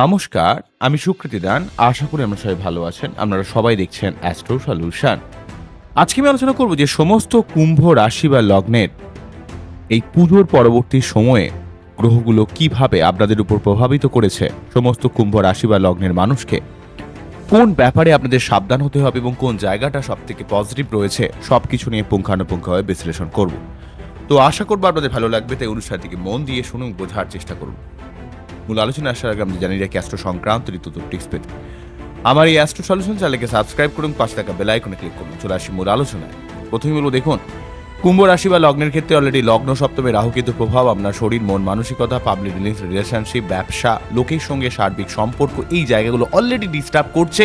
নমস্কার, আমি সুকৃতি দান। আশা করি আমরা সবাই ভালো আছেন। আপনারা সবাই দেখছেন অ্যাস্ট্রো সলিউশন আজকে আমি আলোচনা করব যে সমস্ত কুম্ভ রাশি বা লগ্নের এই পুজোর পরবর্তী সময়ে গ্রহগুলো কীভাবে আপনাদের উপর প্রভাবিত করেছে, সমস্ত কুম্ভ রাশি বা লগ্নের মানুষকে। কোন ব্যাপারে আপনাদের সাবধান হতে হবে এবং কোন জায়গাটা সব থেকে পজিটিভ রয়েছে সব কিছু নিয়ে পুঙ্খানুপুঙ্খভাবে বিশ্লেষণ করব। তো আশা করব আপনাদের ভালো লাগবে, তাই অনুষ্ঠানটিকে মন দিয়ে শুনুন, বোঝার চেষ্টা করুন মূল আলোচনা আসার আগে আমরা জানি রাখি অ্যাস্ট্রো সংক্রান্ত ঋতু টিপস পেতে। আমার এই অ্যাস্ট্রো সলিউশন চ্যানেলকে সাবস্ক্রাইব করুন, পাশে থাকা বেল আইকনে ক্লিক করুন। চলে আসি মূল আলোচনায়। প্রথমে বলব, দেখুন, কুম্ভ রাশি বা লগ্নের ক্ষেত্রে অলরেডি লগ্ন, সপ্তমে রাহু কেতু প্রভাব, আপনার শরীর, মন মানসিকতা পাবলিক রিলিংস রিলেশনশিপ ব্যবসা, লোকের সঙ্গে সার্বিক সম্পর্ক, এই জায়গাগুলো অলরেডি ডিস্টার্ব করছে।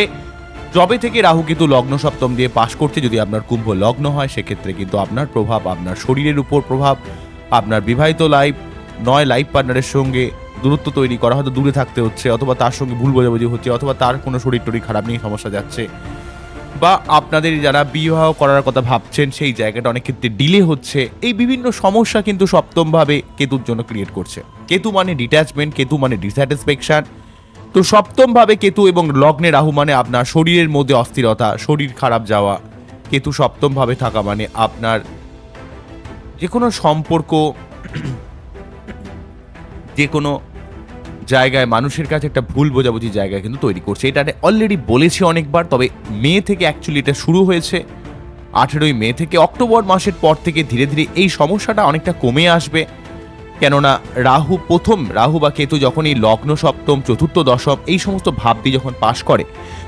জবে থেকে রাহু কেতু লগ্ন, সপ্তম দিয়ে পাশ করছে, যদি আপনার কুম্ভ লগ্ন হয়, সেক্ষেত্রে কিন্তু আপনার প্রভাব, আপনার শরীরের উপর প্রভাব, আপনার বিবাহিত লাইফ নয় লাইফ পার্টনারের সঙ্গে দূরত্ব তৈরি করা, হয়তো দূরে থাকতে হচ্ছে, অথবা তার সঙ্গে ভুল বোঝাবুঝি হচ্ছে, অথবা তার কোনো শরীর টরীর খারাপ নিয়ে সমস্যা যাচ্ছে। বা আপনাদের যারা বিবাহ করার কথা ভাবছেন, সেই জায়গাটা অনেক ক্ষেত্রে ডিলে হচ্ছে। এই বিভিন্ন সমস্যা কিন্তু সপ্তমভাবে কেতুর জন্য ক্রিয়েট করছে। কেতু মানে ডিট্যাচমেন্ট কেতু মানে ডিস্যাটিসফ্যাকশন তো সপ্তমভাবে কেতু এবং লগ্নে রাহু মানে আপনার শরীরের মধ্যে অস্থিরতা, শরীর খারাপ যাওয়া। কেতু সপ্তমভাবে থাকা মানে আপনার যে কোনো সম্পর্ক যে কোনো জায়গায় মানুষের কাছে একটা ভুল বোঝাবুঝি জায়গা কিন্তু তৈরি করছে। এটা অলরেডি বলেছি অনেকবার, তবে মে থেকে অ্যাকচুয়ালি এটা শুরু হয়েছে। আঠেরোই মে থেকে অক্টোবর মাসের পর থেকে ধীরে ধীরে এই সমস্যাটা অনেকটা কমে আসবে। কেননা রাহু প্রথম, রাহু বা কেতু যখন এই লগ্ন সপ্তম, চতুর্থ দশম এই সমস্ত ভাবটি যখন পাশ করে,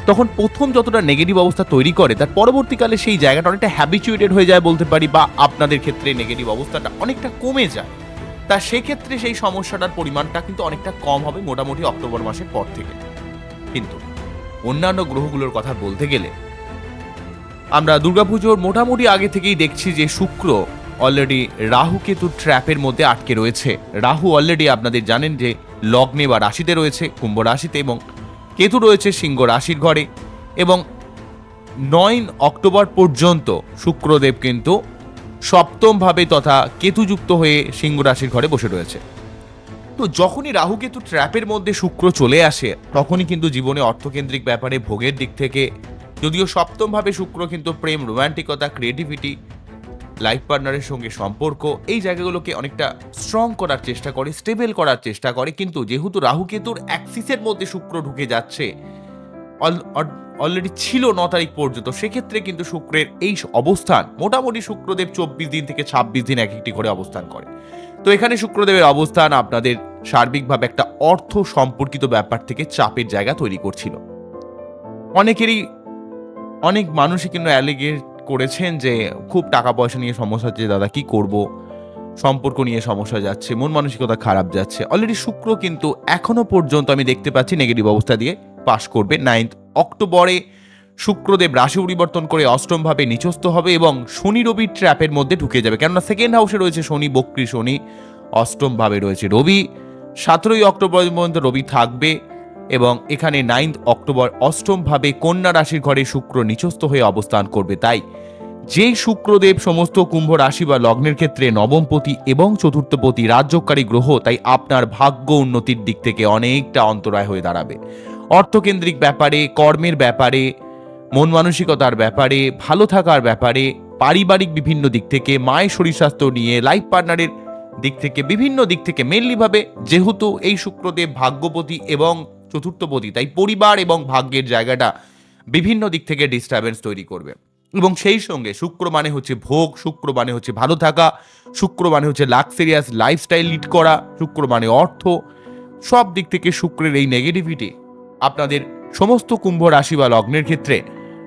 তখন প্রথম যতটা নেগেটিভ অবস্থা তৈরি করে, তার পরবর্তীকালে সেই জায়গাটা অনেকটা হ্যাবিচুয়েটেড হয়ে যায় বলতে পারি বা আপনাদের ক্ষেত্রে নেগেটিভ অবস্থাটা অনেকটা কমে যায়। তা সেক্ষেত্রে সেই সমস্যাটার পরিমাণটা কিন্তু অনেকটা কম হবে মোটামুটি অক্টোবর মাসের পর থেকে। কিন্তু অন্যান্য গ্রহগুলোর কথা বলতে গেলে, আমরা দুর্গাপুজোর মোটামুটি আগে থেকেই দেখছি যে শুক্র অলরেডি রাহু কেতু ট্র্যাপের মধ্যে আটকে রয়েছে। রাহু অলরেডি আপনাদের জানেন যে লগ্নে বা রাশিতে রয়েছে, কুম্ভ রাশিতে এবং কেতু রয়েছে সিংহ রাশির ঘরে এবং নয় অক্টোবর পর্যন্ত শুক্রদেব কিন্তু সপ্তমভাবে তথা কেতুযুক্ত হয়ে সিংহ রাশির ঘরে বসে রয়েছে। তো যখনই রাহু কেতু ট্র্যাপের মধ্যে শুক্র চলে আসে, তখনই কিন্তু জীবনে অর্থকেন্দ্রিক ব্যাপারে ভোগের দিক থেকে, যদিও সপ্তমভাবে শুক্র কিন্তু প্রেম, রোমান্টিকতা ক্রিয়েটিভিটি লাইফ পার্টনারের সঙ্গে সম্পর্ক, এই জায়গাগুলোকে অনেকটা স্ট্রং করার চেষ্টা করে স্টেবল করার চেষ্টা করে, কিন্তু যেহেতু রাহু কেতুর অ্যাক্সিসের মধ্যে শুক্র ঢুকে যাচ্ছে অলরেডি ছিল ন তারিখ পর্যন্ত, সেক্ষেত্রে কিন্তু শুক্রের এই অবস্থান, মোটামুটি শুক্রদেব চব্বিশ দিন থেকে ছাব্বিশ দিন এক একটি করে অবস্থান করে। তো এখানে শুক্রদেবের অবস্থান আপনাদের সার্বিকভাবে একটা অর্থ সম্পর্কিত ব্যাপার থেকে চাপের জায়গা তৈরি করছিল। অনেকেরই, অনেক মানুষই কিন্তু অ্যালিগেট করেছেন যে খুব টাকা পয়সা নিয়ে সমস্যা হচ্ছে দাদা কি করব? সম্পর্ক নিয়ে সমস্যা যাচ্ছে, মন মানসিকতা খারাপ যাচ্ছে। অলরেডি শুক্র কিন্তু এখনও পর্যন্ত আমি দেখতে পাচ্ছি নেগেটিভ অবস্থা দিয়ে পাশ করবে নাইন্থ অক্টোবরে শুক্রদেব রাশি পরিবর্তন করে অষ্টমভাবে নিচস্থ হবে এবং শনি রবি ট্র্যাপের মধ্যে ঢুকে যাবে। কেননা সেকেন্ড হাউসে রয়েছে শনি, বক্রী শনি, অষ্টমভাবে রয়েছে রবি। সতেরোই অক্টোবর পর্যন্ত রবি থাকবে এবং এখানে নাইন্থ অক্টোবর অষ্টমভাবে কন্যা রাশির ঘরে শুক্র নিচস্থ হয়ে অবস্থান করবে। তাই যেই শুক্রদেব সমস্ত কুম্ভ রাশি বা লগ্নের ক্ষেত্রে নবমপতি এবং চতুর্থপতি রাজ্যকারী গ্রহ, তাই আপনার ভাগ্য উন্নতির দিক থেকে অনেকটা অন্তরায় হয়ে দাঁড়াবে। অর্থকেন্দ্রিক ব্যাপারে, কর্মের ব্যাপারে, মন মানসিকতার ব্যাপারে, ভালো থাকার ব্যাপারে, পারিবারিক বিভিন্ন দিক থেকে, মায়ের শরীর স্বাস্থ্য নিয়ে লাইফ পার্টনারের দিক থেকে, বিভিন্ন দিক থেকে মেনলিভাবে যেহেতু এই শুক্রদেব ভাগ্যপতি এবং চতুর্থপতি, তাই পরিবার এবং ভাগ্যের জায়গাটা বিভিন্ন দিক থেকে ডিস্টারবেন্স তৈরি করবে। এবং সেই সঙ্গে শুক্র মানে হচ্ছে ভোগ, শুক্র মানে হচ্ছে ভালো থাকা, শুক্র মানে হচ্ছে লাক্সেরিয়াস লাইফস্টাইল লিড করা, শুক্র মানে অর্থ, সব দিক থেকে শুক্রের এই নেগেটিভিটি আপনাদের সমস্ত কুম্ভ রাশি বা লগ্নের ক্ষেত্রে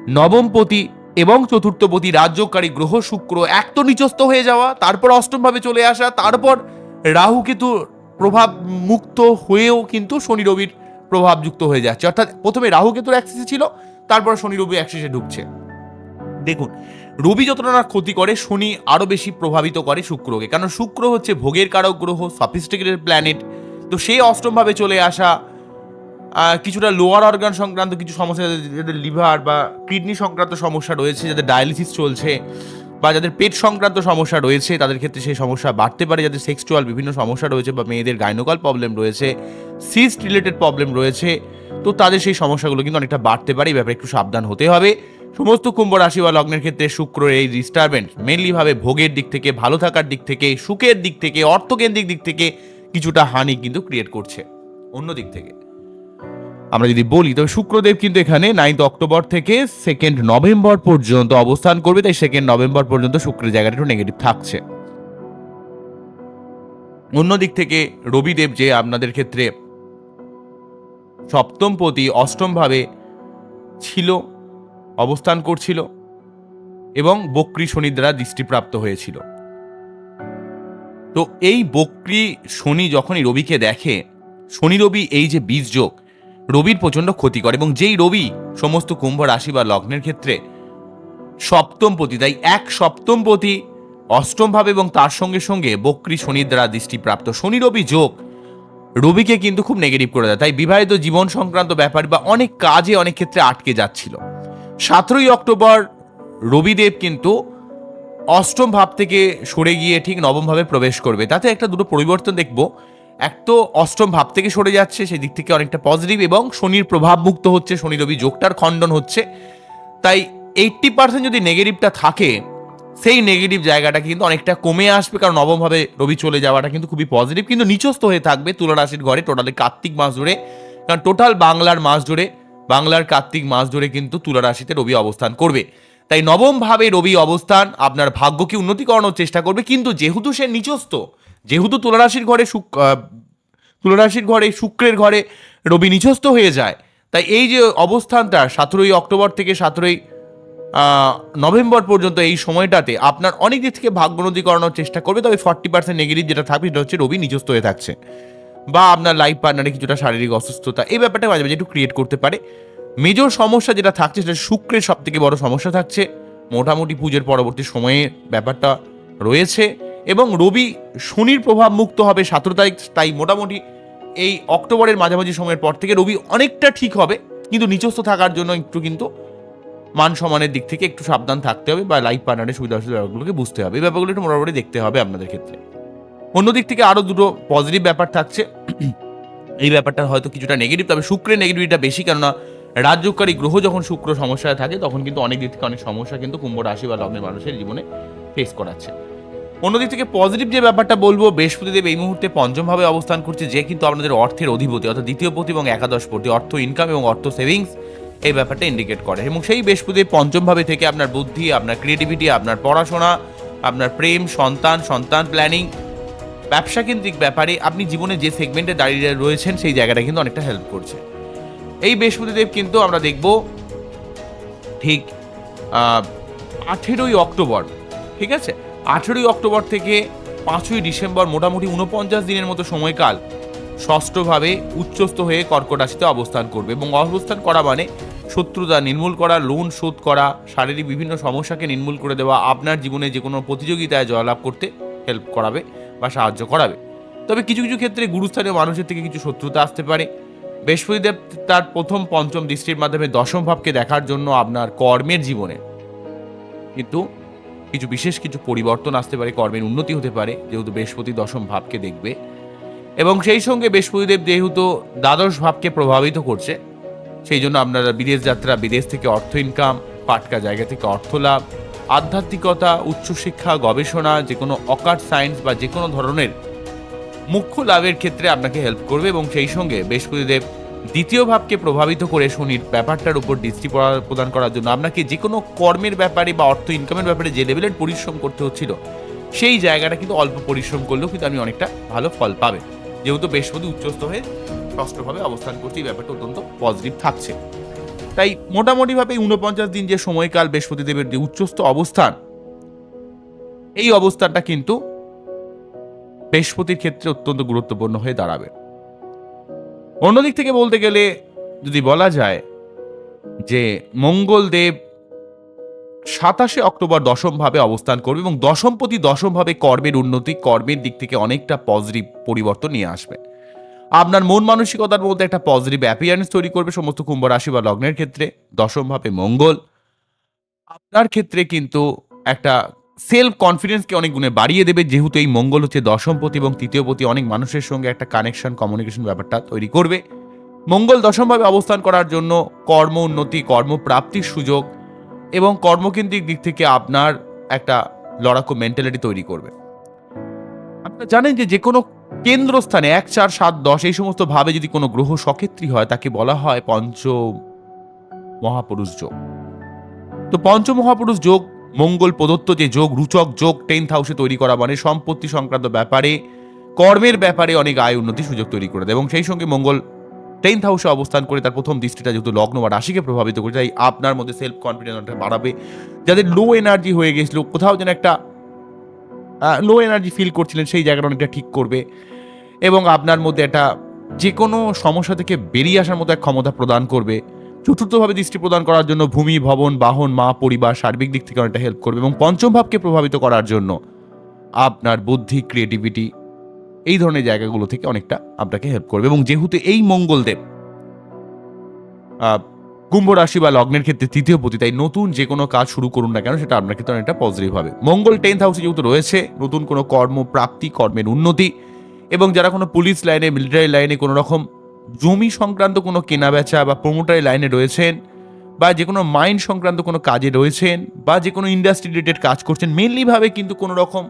নবমপতি এবং চতুর্থপতি রাজ্যকারী গ্রহ শুক্র এক তো নিচস্থ হয়ে যাওয়া, তারপর অষ্টমভাবে চলে আসা, তারপর রাহু কেতু প্রভাব মুক্ত হয়েও কিন্তু শনি রবির প্রভাবযুক্ত হয়ে যাচ্ছে। অর্থাৎ প্রথমে রাহু কেতুর অ্যাক্সিসে ছিল, তারপর শনি রবি অ্যাক্সিসে ঢুকছে। দেখুন, রবি যতটা না ক্ষতি করে, শনি আরও বেশি প্রভাবিত করে শুক্রকে। কারণ শুক্র হচ্ছে ভোগের কারক গ্রহ সফিস্টিকেটেড প্ল্যানেট তো সেই অষ্টমভাবে চলে আসা কিছুটা লোয়ার অর্গান সংক্রান্ত কিছু সমস্যা, যাদের- লিভার বা কিডনি সংক্রান্ত সমস্যা রয়েছে, যাদের ডায়ালিসিস চলছে বা যাদের পেট সংক্রান্ত সমস্যা রয়েছে, তাদের ক্ষেত্রে সেই সমস্যা বাড়তে পারে। যাদের সেক্সুয়াল বিভিন্ন সমস্যা রয়েছে বা মেয়েদের গাইনোকাল প্রবলেম রয়েছে সিস্ট রিলেটেড প্রবলেম রয়েছে, তো তাদের সেই সমস্যাগুলো কিন্তু অনেকটা বাড়তে পারে। এই ব্যাপারে একটু সাবধান হতে হবে। সমস্ত কুম্ভ রাশি বা লগ্নের ক্ষেত্রে শুক্রের এই ডিস্টারবেন্স মেনলিভাবে ভোগের দিক থেকে, ভালো থাকার দিক থেকে, সুখের দিক থেকে, অর্থকেন্দ্রিক দিক থেকে কিছুটা হানি কিন্তু ক্রিয়েট করছে। অন্য দিক থেকে। আমরা যদি বলি, তবে শুক্রদেব কিন্তু এখানে নাইন্থ অক্টোবর থেকে সেকেন্ড নভেম্বর পর্যন্ত অবস্থান করবে, তাই সেকেন্ড নভেম্বর পর্যন্ত শুক্রের জায়গাটা একটু নেগেটিভ থাকছে। অন্য দিক থেকে রবিদেব যে আপনাদের ক্ষেত্রে সপ্তম পতি অষ্টম ভাবে ছিল, অবস্থান করছিল এবং বক্রি শনি দ্বারা দৃষ্টিপ্রাপ্ত হয়েছিল। তো এই বক্রি শনি যখনই রবিকে দেখে, শনি রবি এই যে বীজ যোগ রবির প্রচণ্ড ক্ষতি করে এবং যেই রবি সমস্ত কুম্ভ রাশি বা লগ্নের ক্ষেত্রে সপ্তম পতি, তাই এক সপ্তম পতি অষ্টম ভাবে এবং তার সঙ্গে সঙ্গে বক্রি শনির দ্বারা দৃষ্টিপ্রাপ্ত। শনি রবি যোগ, রবিকে কিন্তু খুব নেগেটিভ করে দেয়। তাই বিবাহিত জীবন সংক্রান্ত ব্যাপার বা অনেক কাজে অনেক ক্ষেত্রে আটকে যাচ্ছিল। সতেরোই অক্টোবর রবিদেব কিন্তু অষ্টম ভাব থেকে সরে গিয়ে ঠিক নবম ভাবে প্রবেশ করবে। তাতে একটা দুটো পরিবর্তন দেখব। এক তো অষ্টম ভাব থেকে সরে যাচ্ছে, সেই দিক থেকে অনেকটা পজিটিভ এবং শনির প্রভাব মুক্ত হচ্ছে, শনি রবি যোগটার খণ্ডন হচ্ছে। তাই এইট্টি পার্সেন্ট যদি নেগেটিভটা থাকে, সেই নেগেটিভ জায়গাটা কিন্তু অনেকটা কমে আসবে, কারণ নবমভাবে রবি চলে যাওয়াটা কিন্তু খুবই পজিটিভ কিন্তু নিচস্থ হয়ে থাকবে তুলা রাশির ঘরে টোটালি কার্তিক মাস জুড়ে কারণ টোটাল বাংলার মাস জুড়ে বাংলার কার্তিক মাস জুড়ে কিন্তু তুলা রাশিতে রবি অবস্থান করবে। তাই নবমভাবে রবি অবস্থান আপনার ভাগ্যকে উন্নতি করানোর চেষ্টা করবে, কিন্তু যেহেতু সে নিচস্থ যেহেতু তুলা রাশির ঘরে শুক আহ, তুলা রাশির ঘরে শুক্রের ঘরে রবি নিচস্থ হয়ে যায় তাই এই যে অবস্থানটা সতেরোই অক্টোবর থেকে সতেরোই নভেম্বর পর্যন্ত এই সময়টাতে আপনার অনেক দিক থেকে ভাগ্যোন্নতি করানোর চেষ্টা করবে তবে ফর্টি পার্সেন্ট নেগেটিভ যেটা থাকবে সেটা হচ্ছে রবি নিজস্ব হয়ে থাকছে বা আপনার লাইফ পার্টনারে কিছুটা শারীরিক অসুস্থতা এই ব্যাপারটা মাঝে মাঝে একটু ক্রিয়েট করতে পারে। মেজর সমস্যা যেটা থাকছে সেটা শুক্রের সব থেকে বড় সমস্যা থাকছে মোটামুটি পুজোর পরবর্তী সময়ে ব্যাপারটা রয়েছে। এবং রবি শনির প্রভাব মুক্ত হবে সতেরো তারিখ, তাই মোটামুটি এই অক্টোবরের মাঝামাঝি সময়ের পর থেকে রবি অনেকটা ঠিক হবে, কিন্তু নিচস্থ থাকার জন্য একটু কিন্তু মান সম্মানের দিক থেকে একটু সাবধান থাকতে হবে বা লাইফ পার্টনারের সুবিধা অসুবিধা ব্যাপারগুলোকে বুঝতে হবে। এই ব্যাপারগুলো একটু মোটামুটি দেখতে হবে আপনাদের ক্ষেত্রে। অন্য দিক থেকে আরও দুটো পজিটিভ ব্যাপার থাকছে। এই ব্যাপারটা হয়তো কিছুটা নেগেটিভ তবে শুক্রের নেগেটিভিটা বেশি, কেননা রাজ্যকারী গ্রহ যখন শুক্র সমস্যায় থাকে, তখন কিন্তু অনেক দিক থেকে অনেক সমস্যা কিন্তু কুম্ভ রাশি বা লগ্নের মানুষের জীবনে ফেস করাচ্ছে। অন্যদিক থেকে পজিটিভ যে ব্যাপারটা বলব, বৃহস্পতিদেব এই মুহূর্তে পঞ্চমভাবে অবস্থান করছে, যে কিন্তু আপনাদের অর্থের অধিপতি, অর্থাৎ দ্বিতীয় পতি এবং একাদশ পতি, অর্থ ইনকাম এবং অর্থ সেভিংস এই ব্যাপারটা ইন্ডিকেট করে। এবং সেই বৃহস্পতিদেব পঞ্চমভাবে থেকে আপনার বুদ্ধি, আপনার ক্রিয়েটিভিটি আপনার পড়াশোনা, আপনার প্রেম, সন্তান সন্তান প্ল্যানিং ব্যবসা কেন্দ্রিক ব্যাপারে আপনি জীবনে যে সেগমেন্টে দাঁড়িয়ে রয়েছেন, সেই জায়গাটা কিন্তু অনেকটা হেল্প করছে। এই বৃহস্পতিদেব কিন্তু আমরা দেখব ঠিক আঠেরোই অক্টোবর, ঠিক আছে? আঠেরোই অক্টোবর থেকে পাঁচই ডিসেম্বর মোটামুটি উনপঞ্চাশ দিনের মতো সময়কাল ষষ্ঠভাবে উচ্চস্থ হয়ে কর্কট রাশিতে অবস্থান করবে এবং অবস্থান করা মানে শত্রুতা নির্মূল করা, লোন শোধ করা, শারীরিক বিভিন্ন সমস্যাকে নির্মূল করে দেওয়া, আপনার জীবনে যে কোনো প্রতিযোগিতায় জয়লাভ করতে হেল্প করাবে বা সাহায্য করাবে। তবে কিছু কিছু ক্ষেত্রে গুরুস্থানীয় মানুষের থেকে কিছু শত্রুতা আসতে পারে। বৃহস্পতিদেব তার প্রথম পঞ্চম দৃষ্টির মাধ্যমে দশম ভাবকে দেখার জন্য আপনার কর্মের জীবনে। কিন্তু কিছু বিশেষ কিছু পরিবর্তন আসতে পারে, কর্মের উন্নতি হতে পারে, যেহেতু বৃহস্পতি দশম ভাবকে দেখবে। এবং সেই সঙ্গে বৃহস্পতিদেব যেহেতু দ্বাদশ ভাবকে প্রভাবিত করছে, সেই জন্য আপনারা বিদেশ যাত্রা, বিদেশ থেকে অর্থ ইনকাম পাটকা জায়গা থেকে অর্থ লাভ, আধ্যাত্মিকতা, উচ্চশিক্ষা, গবেষণা যে কোনো অকাট সায়েন্স বা যে কোনো ধরনের মুখ্য লাভের ক্ষেত্রে আপনাকে হেল্প করবে এবং সেই সঙ্গে বৃহস্পতিদেব দ্বিতীয় ভাবকে প্রভাবিত করে শনির ব্যাপারটার উপর দৃষ্টি প্রদান করার জন্য আপনাকে যে কোনো কর্মের ব্যাপারে বা অর্থ ইনকামের ব্যাপারে যে লেভেলের পরিশ্রম করতে হচ্ছিল, সেই জায়গাটা কিন্তু অল্প পরিশ্রম করলেও কিন্তু আপনি অনেকটা ভালো ফল পাবেন। যেহেতু বৃহস্পতি উচ্চস্থ হয়ে ষষ্ঠভাবে অবস্থান করছে এই ব্যাপারটা অত্যন্ত পজিটিভ থাকছে। তাই মোটামুটিভাবে এই ঊনপঞ্চাশ দিন যে সময়কাল বৃহস্পতিদেবের যে উচ্চস্থ অবস্থান, এই অবস্থানটা কিন্তু বৃহস্পতির ক্ষেত্রে অত্যন্ত গুরুত্বপূর্ণ হয়ে দাঁড়াবে। অন্যদিক থেকে বলতে গেলে যদি বলা যায় যে মঙ্গলদেব সাতাশে অক্টোবর দশমভাবে অবস্থান করবে এবং দশমপতি দশম ভাবে কর্মের উন্নতি, কর্মের দিক থেকে অনেকটা পজিটিভ পরিবর্তন নিয়ে আসবে। আপনার মন মানসিকতার মধ্যে একটা পজিটিভ অ্যাপিয়ারেন্স তৈরি করবে সমস্ত কুম্ভ রাশি বা লগ্নের ক্ষেত্রে। দশমভাবে মঙ্গল। আপনার ক্ষেত্রে কিন্তু একটা সেলফ কনফিডেন্সকে অনেক গুণে বাড়িয়ে দেবে। যেহেতু এই মঙ্গল হচ্ছে দশমপতি এবং তৃতীয় তৃতীয়পতি অনেক মানুষের সঙ্গে একটা কানেকশন কমিউনিকেশন ব্যাপারটা তৈরি করবে। মঙ্গল দশমভাবে অবস্থান করার জন্য কর্ম উন্নতি কর্মপ্রাপ্তির সুযোগ এবং কর্মকেন্দ্রিক দিক থেকে আপনার একটা লড়াকু মেন্টালিটি তৈরি করবে। আপনারা জানেন যে যে কোনো কেন্দ্রস্থানে এক, চার, সাত, দশ এই সমস্ত ভাবে যদি কোনো গ্রহ সক্ষেত্রী হয়, তাকে বলা হয় পঞ্চ মহাপুরুষ যোগ। তো পঞ্চ মহাপুরুষ যোগ মঙ্গল প্রদত্ত যে যোগ, রুচক যোগ টেন্থ হাউসে তৈরি করা মানে সম্পত্তি সংক্রান্ত ব্যাপারে, কর্মের ব্যাপারে অনেক আয় উন্নতি সুযোগ তৈরি করে দেয় এবং সেই সঙ্গে মঙ্গল টেন্থ হাউসে অবস্থান করে তার প্রথম দৃষ্টিটা যেহেতু লগ্ন বা রাশিকে প্রভাবিত করে, তাই আপনার মধ্যে সেলফ কনফিডেন্স বাড়াবে। যাদের লো এনার্জি হয়ে গেছিল, কোথাও যেন একটা লো এনার্জি ফিল করছিলেন, সেই জায়গাটা অনেকটা ঠিক করবে এবং আপনার মধ্যে একটা যে কোনো সমস্যা থেকে বেরিয়ে আসার মতো এক ক্ষমতা প্রদান করবে। চতুর্থভাবে দৃষ্টি প্রদান করার জন্য ভূমি, ভবন, বাহন, মা, পরিবার, সার্বিক দিক থেকে অনেকটা হেল্প করবে এবং পঞ্চম ভাবকে প্রভাবিত করার জন্য আপনার বুদ্ধি ক্রিয়েটিভিটি এই ধরনের জায়গাগুলো থেকে অনেকটা আপনাকে হেল্প করবে এবং যেহেতু এই মঙ্গলদেব কুম্ভ রাশি বা লগ্নের ক্ষেত্রে তৃতীয় পতি, তাই নতুন যে কোনো কাজ শুরু করুন না কেন সেটা আপনার ক্ষেত্রে অনেকটা পজিটিভ হবে। মঙ্গল টেন্থ হাউসে যেহেতু রয়েছে, নতুন কোনো কর্ম, প্রাপ্তি, কর্মের উন্নতি এবং যারা কোনো পুলিশ লাইনে মিলিটারি লাইনে কোনো রকম জমি সংক্রান্ত কোনো কেনা বেচা বা প্রমোটারি লাইনে রয়েছেন, বা যে কোনো মাইন্ড সংক্রান্ত কোনো কাজে রয়েছেন, বা যে কোনো ইন্ডাস্ট্রি রিলেটেড কাজ করছেন মেনলিভাবে কিন্তু কোনো রকম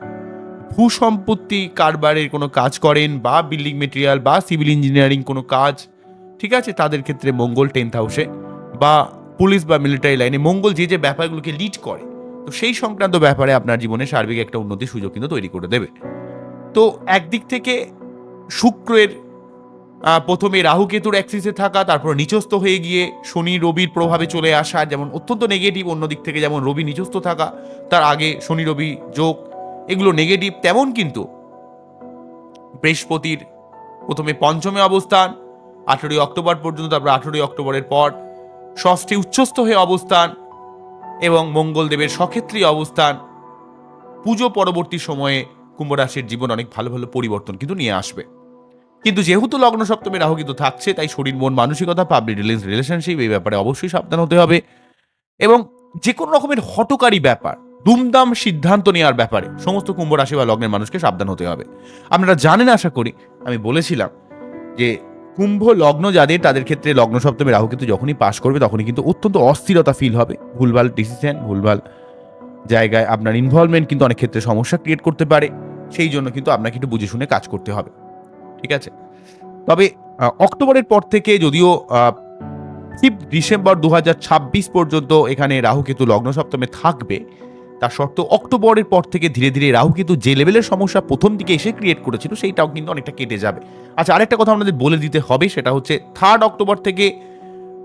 ভূ সম্পত্তি কারবারের কোনো কাজ করেন, বা বিল্ডিং মেটেরিয়াল বা সিভিল ইঞ্জিনিয়ারিং কোনো কাজ, ঠিক আছে? তাদের ক্ষেত্রে মঙ্গল টেন্থ হাউসে বা পুলিশ বা মিলিটারি লাইনে মঙ্গল যে যে ব্যাপারগুলোকে লিড করে, তো সেই সংক্রান্ত ব্যাপারে আপনার জীবনে সার্বিক একটা উন্নতির সুযোগ কিন্তু তৈরি করে দেবে। তো একদিক থেকে শুক্রের প্রথমে রাহু কেতুর অ্যাক্সিসে থাকা, তারপর নিচস্থ হয়ে গিয়ে শনি রবির প্রভাবে চলে আসা, যেমন অত্যন্ত নেগেটিভ অন্যদিক থেকে যেমন রবি নিচস্থ থাকা, তার আগে শনি রবি যোগ, এগুলো নেগেটিভ তেমন কিন্তু বৃহস্পতির প্রথমে পঞ্চমে অবস্থান, আঠেরোই অক্টোবর পর্যন্ত, তারপর আঠেরোই অক্টোবরের পর ষষ্ঠী উচ্চস্থ হয়ে অবস্থান এবং মঙ্গলদেবের সক্ষেত্রী অবস্থান। পুজো পরবর্তী সময়ে কুম্ভ রাশির জীবন অনেক ভালো ভালো পরিবর্তন কিন্তু নিয়ে আসবে। কিন্তু যেহেতু লগ্ন সপ্তমে রাহু কিন্তু থাকছে, তাই শরীর, মন, মানসিকতা পাবলিক রিলেশন রিলেশনশিপ এই ব্যাপারে অবশ্যই সাবধান হতে হবে। এবং যে কোনো রকমের হটকারী ব্যাপার, দুমদাম সিদ্ধান্ত নেওয়ার ব্যাপারে সমস্ত কুম্ভ রাশি বা লগ্নের মানুষকে সাবধান হতে হবে। আপনারা জানেন, আশা করি, আমি বলেছিলাম যে কুম্ভ, লগ্ন যাদের, তাদের ক্ষেত্রে লগ্ন সপ্তমে রাহু কিন্তু যখনই পাশ করবে, তখনই কিন্তু অত্যন্ত অস্থিরতা ফিল হবে। ভুলভাল ডিসিশন ভুলভাল জায়গায় আপনার ইনভলভমেন্ট কিন্তু অনেক ক্ষেত্রে সমস্যা ক্রিয়েট করতে পারে। সেই জন্য কিন্তু আপনাকে একটু বুঝে শুনে কাজ করতে হবে। ঠিক আছে? তবে অক্টোবরের পর থেকে যদিও ফিফথ ডিসেম্বর দু হাজার ছাব্বিশ পর্যন্ত এখানে রাহু কেতু লগ্ন সপ্তমে থাকবে, তার সত্ত্বেও অক্টোবরের পর থেকে ধীরে ধীরে রাহু কেতু যে লেভেলের সমস্যা প্রথম দিকে এসে ক্রিয়েট করেছিল, সেইটাও কিন্তু অনেকটা কেটে যাবে। আচ্ছা আরেকটা কথা আমাদের বলে দিতে হবে, সেটা হচ্ছে থার্ড অক্টোবর থেকে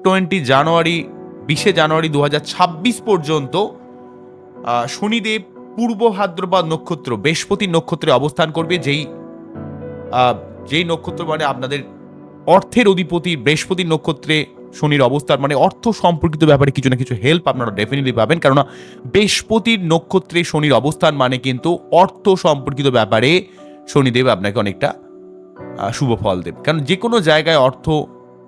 টোয়েন্টি জানুয়ারি, বিশে জানুয়ারি দু হাজার ছাব্বিশ পর্যন্ত শনিদেব পূর্ব ভাদ্রপদ নক্ষত্র, বৃহস্পতি নক্ষত্রে অবস্থান করবে, যেই যেই নক্ষত্র মানে আপনাদের অর্থের অধিপতি বৃহস্পতি নক্ষত্রে শনির অবস্থান মানে অর্থ সম্পর্কিত ব্যাপারে কিছু না কিছু হেল্প আপনারা ডেফিনেটলি পাবেন। কেননা বৃহস্পতির নক্ষত্রে শনির অবস্থান মানে কিন্তু অর্থ সম্পর্কিত ব্যাপারে শনিদেব আপনাকে অনেকটা শুভ ফল দেবে। কারণ যে কোনো জায়গায় অর্থ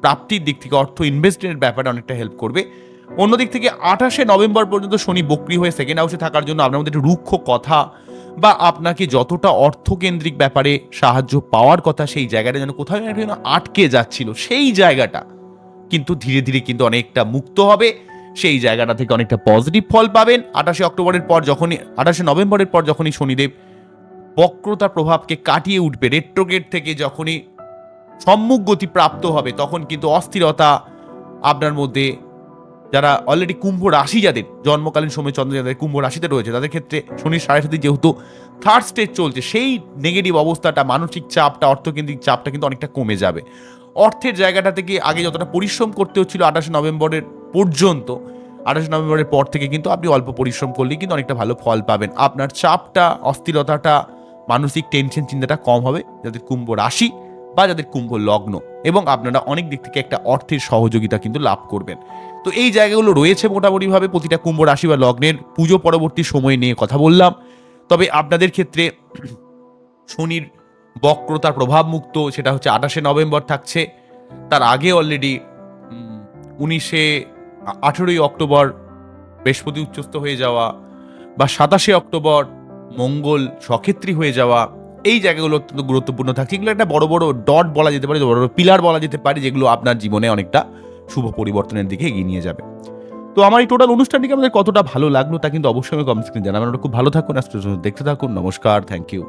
প্রাপ্তির দিক থেকে, অর্থ ইনভেস্টমেন্টের ব্যাপারে অনেকটা হেল্প করবে। অন্যদিক থেকে আঠাশে নভেম্বর পর্যন্ত শনি বক্রি হয়ে সেকেন্ড হাউসে থাকার জন্য আপনার মধ্যে একটু রুক্ষ কথা বা আপনাকে যতটা অর্থকেন্দ্রিক ব্যাপারে সাহায্য পাওয়ার কথা সেই জায়গাটা যেন কোথাও যেন আটকে যাচ্ছিল, সেই জায়গাটা। কিন্তু ধীরে ধীরে কিন্তু অনেকটা মুক্ত হবে, সেই জায়গাটা থেকে অনেকটা পজিটিভ ফল পাবেন। আঠাশে অক্টোবরের পর যখনই, আঠাশে নভেম্বরের পর যখনই শনিদেব বক্রতার প্রভাবকে কাটিয়ে উঠবে রেট্রোগেট থেকে যখনই সম্মুখ গতি প্রাপ্ত হবে, তখন কিন্তু অস্থিরতা আপনার মধ্যে যারা অলরেডি কুম্ভ রাশি যাদের, জন্মকালীন সময় চন্দ্র যাদের কুম্ভ রাশিতে রয়েছে, তাদের ক্ষেত্রে শনির সাড়ে সাথে যেহেতু থার্ড স্টেজ চলছে, সেই নেগেটিভ অবস্থাটা, মানসিক চাপটা, অর্থকেন্দ্রিক চাপটা কিন্তু অনেকটা কমে যাবে। অর্থের জায়গাটা থেকে আগে যতটা পরিশ্রম করতে হচ্ছিল আঠাশে নভেম্বরের পর্যন্ত, আঠাশে নভেম্বরের পর থেকে কিন্তু আপনি অল্প পরিশ্রম করলেই কিন্তু অনেকটা ভালো ফল পাবেন। আপনার চাপটা, অস্থিরতাটা, মানসিক টেনশন চিন্তাটা কম হবে, যাদের কুম্ভ রাশি বা যাদের কুম্ভ লগ্ন, এবং আপনারা অনেক দিক থেকে একটা অর্থের সহযোগিতা কিন্তু লাভ করবেন। তো এই জায়গাগুলো রয়েছে মোটামুটিভাবে, প্রতিটা কুম্ভ রাশি বা লগ্নের পুজো পরবর্তী সময় নিয়ে কথা বললাম। তবে আপনাদের ক্ষেত্রে শনির বক্রতার প্রভাব মুক্ত সেটা হচ্ছে আঠাশে নভেম্বর থাকছে। তার আগে অলরেডি উনিশে আঠেরোই অক্টোবর বৃহস্পতি উচ্চস্থ হয়ে যাওয়া, বা সাতাশে অক্টোবর মঙ্গল সক্ষেত্রী হয়ে যাওয়া এই জায়গাগুলো অত্যন্ত গুরুত্বপূর্ণ থাকছে এগুলো একটা বড় বড় ডট বলা যেতে পারে, বড় বড় পিলার বলা যেতে পারে, যেগুলো আপনার জীবনে অনেকটা শুভ পরিবর্তনের দিকে এগিয়ে নিয়ে যাবে। তো আমার এই টোটাল অনুষ্ঠানটিকে আমাদের কতটা ভালো লাগল তা কিন্তু অবশ্যই আমি কমেন্ট স্ক্রিন জানাবেন। খুব ভালো থাকুন দেখতে থাকুন, নমস্কার থ্যাংক ইউ